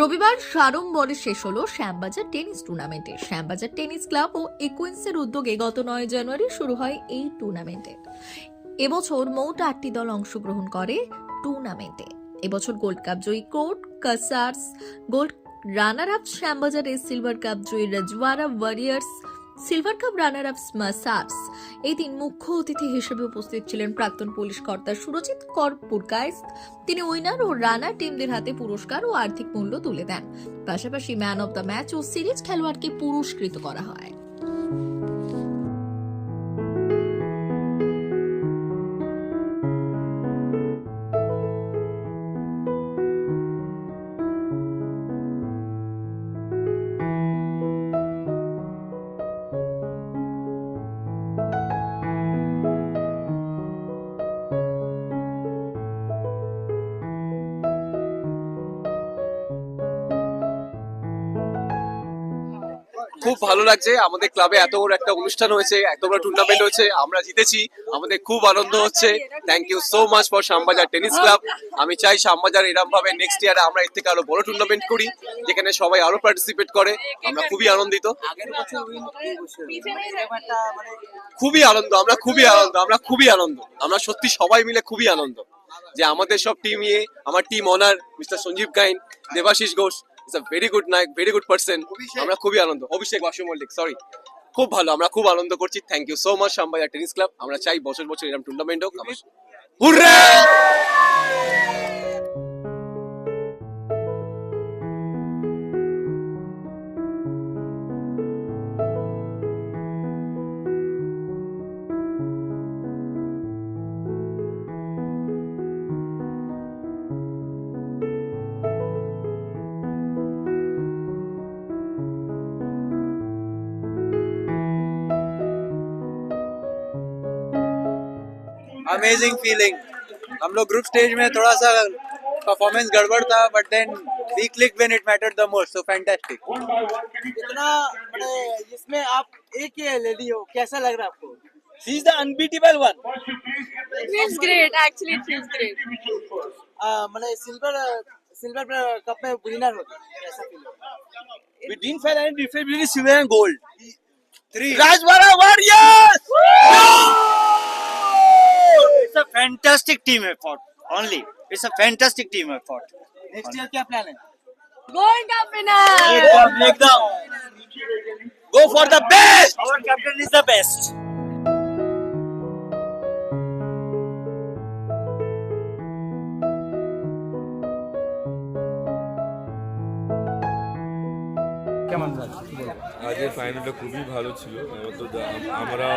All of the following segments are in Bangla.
রবিবার সাড়ম্বরে শেষ হলো শ্যামবাজার টেনিস টুর্নামেন্টে। শ্যামবাজার টেনিস ক্লাব ও ইকুইন্সের উদ্যোগে গত নয় জানুয়ারি শুরু হয় এই টুর্নামেন্টে। এবছর মোট আটটি দল অংশগ্রহণ করে টুর্নামেন্টে। এবছর গোল্ড কাপ জয়ী কোর্ট, কাসার্স, গোল্ড রানার আপ শ্যামবাজারের সিলভার কাপ জয়ী Rajwara warriors silver cup runner up masters এই দিন মুখ্য অতিথি হিসেবে উপস্থিত ছিলেন প্রাক্তন পুলিশ কর্তা সুরজিৎ কর পুরকায়েস্ত তিনি উইনার ও রানার টিমদের হাতে পুরস্কার ও আর্থিক মূল্য তুলে দেন। পাশাপাশি ম্যান অব দ্য ম্যাচ ও সিরিজ খেলোয়াড়কে পুরস্কৃত করা হয়। খুব ভালো লাগছে। আমাদের ক্লাবে এত বড় একটা অনুষ্ঠান হয়েছে, এত বড় টুর্নামেন্ট হয়েছে, আমরা জিতেছি, আমাদের খুব আনন্দ হচ্ছে। Thank you so much for Shyambazar tennis club আমি চাই শ্যামবাজার এরম ভাবে নেক্সট ইয়ারে আমরা এর থেকে আরও বড় টুর্নামেন্ট করি, যেখানে সবাই আরও পার্টিসিপেট করে। আমরা খুবই আনন্দিত। খুবই আনন্দ, আমরা খুবই আনন্দ, আমরা খুবই আনন্দ। আমরা সত্যি সবাই মিলে খুবই আনন্দ। যে আমাদের সব টিম ইয়ে আমার team owner mister Sanjeev Gain, Debashis Ghosh is a very good nice very good person আমরা খুবই আনন্দ। অভিষেক বাসু মল্লিক সরি খুব ভালো আমরা খুব আনন্দ করছি। Thank you so much Sambaiya tennis club আমরা চাই বছর বছর এরকম টুর্নামেন্ট হোক। হুররে अमेजिंग फीलिंग हम लोग ग्रुप स्टेज में थोड़ा सा परफॉर्मेंस गड़बड़ था but then we click when it mattered the most so fantastic इतना इसमें आप एक ही लेडी हो कैसा लग रहा है आपको? She is the unbeatable one It feels great. Actually, it feels great. मैंने सिल्वर सिल्वर कप में विनर हो गए कैसा फील हो we didn't find any difference between silver and gold. Three. Rajwara warriors It's a fantastic team effort. Only. It's a fantastic team effort. Next year क्या प्लान है Gold Cup winner! Ekdam, ekdam. go for the best Our captain is the best. আজকের ফাইনালটা খুবই ভালো ছিল। তো আমরা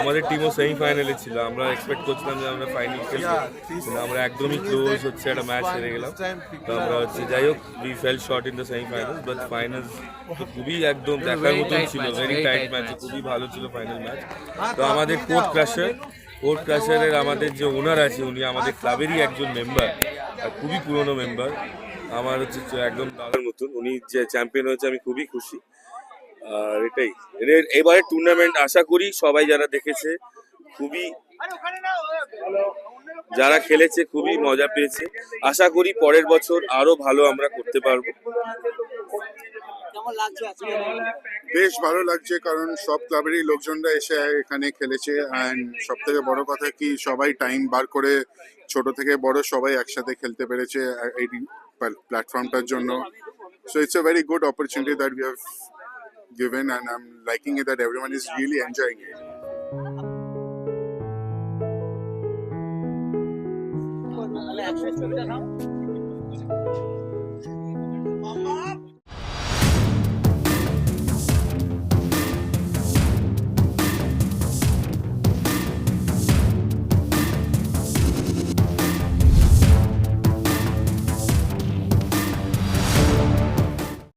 আমাদের টিমও সেমি ফাইনালে ছিল। আমরা এক্সপেক্ট করছিলাম যে আমরা ফাইনাল খেলব। কিন্তু আমরা একদমই ক্লোজ হচ্ছে একটা ম্যাচ হেরে গেলাম। তো আমরা হচ্ছে যাই হোক we fell short in the semi final but final তো খুবই একদম দেখার মতন ছিল ভেরি টাইট ম্যাচ খুবই ভালো ছিল ফাইনাল ম্যাচ তো আমাদের কোর্ট ক্রাশার কোর্ট ক্রাশারের আমাদের যে ওনার আছে উনি আমাদের ক্লাবেরই একজন মেম্বার খুবই পুরনো মেম্বার আমার হচ্ছে একদম দাদার মতন উনি যে চ্যাম্পিয়ন হয়েছে আমি খুবই খুশি। আর এটাই। এর- এবারে টুর্নামেন্ট আশা করি সবাই যারা দেখেছে খুবই যারা খেলেছে খুবই মজা পেয়েছে। আশা করি পরের বছর আরও ভালো আমরা করতে পারব। বেশ ভালো লাগছে কারণ সব ক্লাবেরই লোকজনরা এসে এখানে খেলেছে। অ্যান্ড সব থেকে বড় কথা কি সবাই টাইম বার করে ছোট থেকে বড় সবাই একসাথে খেলতে পেরেছে এই প্ল্যাটফর্মটার জন্য। So it's a very good opportunity that we have given, and I'm liking it that everyone is really enjoying it.